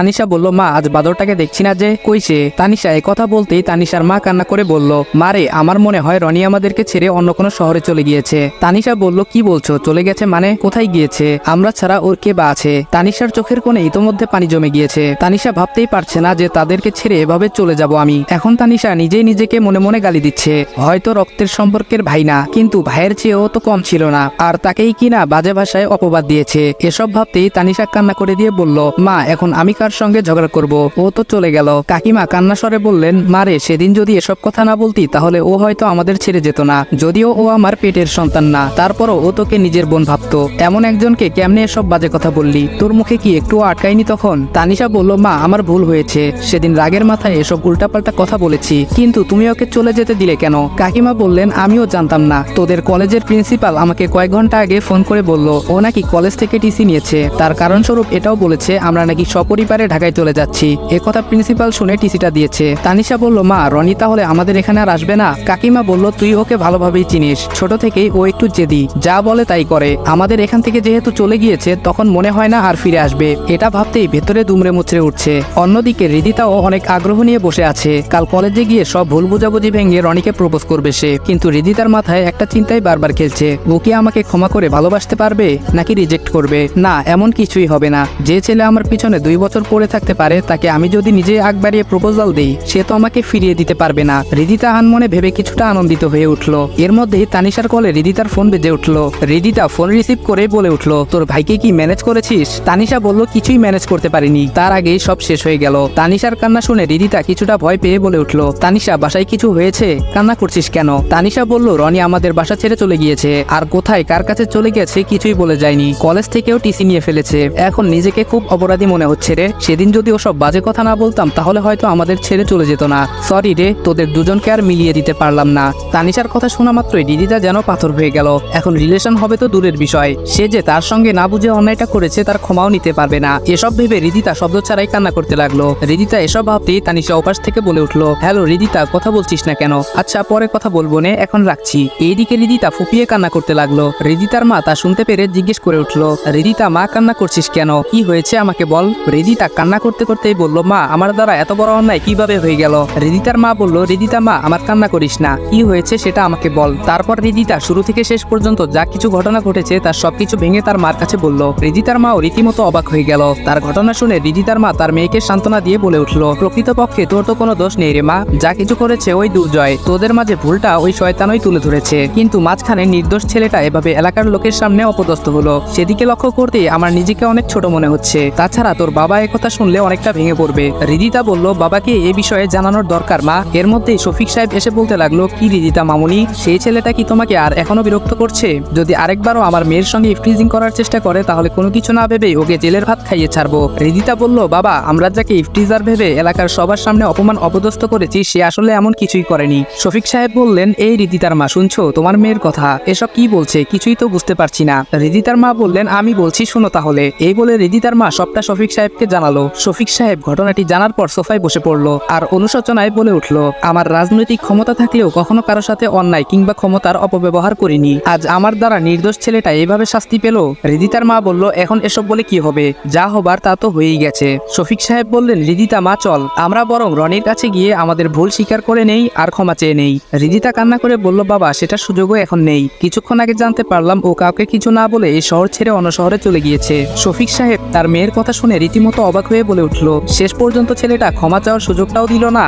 তানিশা বলল, মা, আজ বাদরটাকে দেখছি না যে কইছে তানিশা এই কথা বলতেই তানিশার মা কান্না করে বলল মারে আমার মনে হয় রনি আমাদেরকে ছেড়ে অন্য কোনো শহরে চলে গিয়েছে। তানিশা বলল, কি বলছো? চলে গেছে মানে? কোথায় গিয়েছে? আমরা ছাড়া ওর কে বা আছে? তানিশার চোখের কোণে ইতোমধ্যে পানি জমে গিয়েছে। তানিশা ভাবতেই পারছে না যে তাদেরকে ছেড়ে এভাবে চলে যাব আমি। এখন তানিশা নিজেই নিজেকে মনে মনে গালি দিচ্ছে, হয়তো রক্তের সম্পর্কের ভাই না, কিন্তু ভাইয়ের চেয়েও তো কম ছিল না, আর তাকেই কিনা বাজে ভাষায় অপবাদ দিয়েছে। এসব ভাবতেই তানিশা কান্না করে দিয়ে বলল, মা, এখন আমি কার সঙ্গে ঝগড়া করব। ও তো চলে গেল। কাকিমা কান্না স্বরে বললেন মারে সেদিন যদি এসব কথা না বলতি, তাহলে ও হয়তো আমাদের ছেড়ে যেত না। যদিও ও আমার পেটের সন্তান না, তারপরও ও তোকে নিজের বোন ভাবতো। এমন একজনকে কেমনে এসব বাজে কথা বললি? তোর মুখে কি একটু আটকায়নি তখন? তানিশা বলল, মা, আমার ভুল হয়েছে। সেদিন রাগের মাথায় এসব উল্টাপাল্টা কথা বলেছি, কিন্তু তুমি ওকে চলে যেতে দিলে কেন? কাকিমা বললেন, আমিও জানতাম না। তোদের কলেজের প্রিন্সিপাল আমাকে কয়েক ঘণ্টা আগে ফোন করে বলল, ও নাকি কলেজ থেকে টিসি নিয়েছে। তার কারণস্বরূপ এটাও বলেছে, আমরা নাকি সপরিবারে ঢাকায় চলে যাচ্ছি। এ কথা প্রিন্সিপাল শুনে টিসিটা দিয়েছে। তানিশা বলল, মা, রনি তাহলে আমাদের এখানে আর আসবে না? কাকিমা বলল, তুই ওকে ভালোভাবেই চিনিস। ছোট থেকেই ও একটু জেদি। যা বলে তাই করে। আমাদের এখান থেকে যেহেতু চলে গিয়েছে, তখন মনে হয় না আর ফিরে আসবে। এটা ভাবতেই ভেতরে দুমড়ে মুচড়ে উঠছে। অন্যদিকে রিদিতাও অনেক আগ্রহ নিয়ে বসে আছে। কাল কলেজে গিয়ে সব ভুল বুঝাবুঝি ভেঙে রনিকে প্রপোজ করবে সে। কিন্তু রিদিতার মাথায় একটা চিন্তাই বারবার খেলছে। ও কি আমাকে ক্ষমা করে ভালোবাসতে পারবে, নাকি রিজেক্ট করবে? না, এমন কিছুই হবে না। যে ছেলে আমার পিছনে দুই বছর পড়ে থাকতে পারে, তাকে আমি যদি নিজে আগ বাড়িয়ে প্রপোজাল দিই, সে তো আমাকে ফিরিয়ে দিতে পারবে না। রিদিতা আনমনে ভেবে কিছুটা আনন্দিত হয়ে উঠল। এর মধ্যেই তানিশার কলে রিদিতার ফোন বেজে উঠল। রিদিতা ফোন রিসিভ করে বলে উঠল, তোর ভাইকে কি ম্যানেজ করেছিস? তানিশা বলল, কিছুই ম্যানেজ করতে পারিনি। তার আগেই সব শেষ হয়ে গেল। তানিশার কান্না শুনে রিদিতা কিছুটা ভয় পেয়ে বলে উঠল, তানিশা, বাসায় কিছু হয়েছে? কান্না করছিস কেন? তানিশা বলল, রনি আমাদের বাসা ছেড়ে চলে গিয়েছে। আর কোথায়, কার কাছে চলে গেছে কিছুই বলে যায়নি। কলেজ থেকেও টিসি নিয়ে ফেলেছে। এখন নিজেকে খুব অপরাধী মনে হচ্ছে রে। সেদিন যদি ওসব বাজে কথা না বলতাম, তাহলে হয়তো আমাদের ছেড়ে চলে যেত না। সরি রে, তোদের দুজনকে আর মিলিয়ে দিতে পারলাম না। তানিশার কথা শোনা মাত্রই দিদিটা যেন পাথর হয়ে গেল। এখন রিলেশন হবে তো দূরের বিষয়। সে যে তার সঙ্গে না বুঝে অন্যায়টা করেছে, তার ক্ষমাও নিতে পারবে না। এসব ভেবে রিদিতা শব্দ ছাড়াই কান্না করতে লাগল। রিদিতা এসব ভাবতেই তানিশা ওপাশ থেকে বলে উঠল, হ্যালো রিদিতা, কথা বলছিস না কেন? আচ্ছা পরে কথা বলব নে, এখন রাখছি। এইদিকে রিদিতা ফুপিয়ে কান্না করতে লাগল। রিদিতার মা তা শুনতে পেরে জিজ্ঞেস করে উঠল, রিদিতা, মা কান্না করছিস কেন? কি হয়েছে আমাকে বল। রিদিতা কান্না করতে করতেই বলল, মা, আমার দ্বারা এত বড় অন্যায় কীভাবে হয়ে গেল? রিদিতার মা বলল, রিদিতা মা, আমার কান্না করিস না। কি হয়েছে সেটা আমাকে বল। তারপর রিদিতা শুরু থেকে শেষ পর্যন্ত যা কিছু ঘটনা ঘটেছে তার সবকিছু ভেঙে তার মার কাছে বলল, রিদিতার মাও রীতিমতো অবাক হয়ে গেল। তার ঘটনা শুনে রিদিতার মা তার মেয়েকে সান্ত্বনা দিয়ে বলে উঠল, প্রকৃতপক্ষে তোর তো কোনো দোষ নেই রে মা। যা কিছু করেছে ওই দুর্জয়। তোদের মাঝে ভুলটা ওই শয়তানই তুলে ধরেছে। কিন্তু মাঝখানে নির্দোষ ছেলেটা এভাবে এলাকার লোকের সামনে অপদস্থ হলো। সেদিকে লক্ষ্য করতেই আমার নিজেকে অনেক ছোট মনে হচ্ছে। তাছাড়া তোর বাবা কথা শুনলে অনেকটা ভেঙে পড়বে। রিদিতা বলল, বাবাকে এ বিষয়ে জানানোর দরকার, মা। এর মধ্যেই শফিক সাহেব এসে বলতে লাগল, কি রিদিতা মামুনি, সেই ছেলেটা কি তোমাকে আর এখনও বিরক্ত করছে? যদি আরেকবারও আমার মেয়ের সঙ্গে ইফটিজিং করার চেষ্টা করে, তাহলে কোনো কিছু না ভেবে ওকে জেলের ভাত খাইয়ে ছাড়বো। রিদিতা বলল, বাবা, আমরা যাকে ইফটিজার ভেবে এলাকার সবার সামনে অপমান অপদস্থ করেছি, সে আসলে এমন কিছুই করেনি। শফিক সাহেব বললেন, এই রিদিতার মা, শুনছো? তোমার মেয়ের কথা। এসব কি বলছে? কিছুই তো বুঝতে পারছি না। রিদিতার মা বললেন, আমি বলছি, শোনো তাহলে। এই বলে রিদিতার মা সবটা শফিক সাহেবকে জানালো। শফিক সাহেব ঘটনাটি জানার পর সোফায় বসে পড়ল আর অনুশোচনায় বলে উঠল, আমার রাজনৈতিক ক্ষমতা থাকলেও কখনো কারও সাথে অন্যায় কিংবা ক্ষমতার অপব্যবহার করিনি। আজ আমার দ্বারা নির্দোষ ছেলেটা এভাবে শাস্তি পেল? রিদিতার মা বলল, এখন এসব বলে কি হবে? যা হবার তা তো হয়েই গেছে। শফিক সাহেব বললেন, রিদিতা, মা, চল। আমরা বরং রনির কাছে গিয়ে আমাদের ভুল স্বীকার করে নেই আর ক্ষমা চেয়ে নেই। রিদিতা কান্না করে বলল, বাবা সেটা সুযোগও এখন নেই। কিছুক্ষণ আগে জানতে পারলাম, ও কাউকে কিছু না বলে এই শহর ছেড়ে অন্য শহরে চলে গিয়েছে। শফিক সাহেব তার মেয়ের কথা শুনে রীতিমতো অবাক হয়ে বলে উঠল শেষ পর্যন্ত ছেলেটা ক্ষমা চাওয়ার সুযোগটাও দিল না।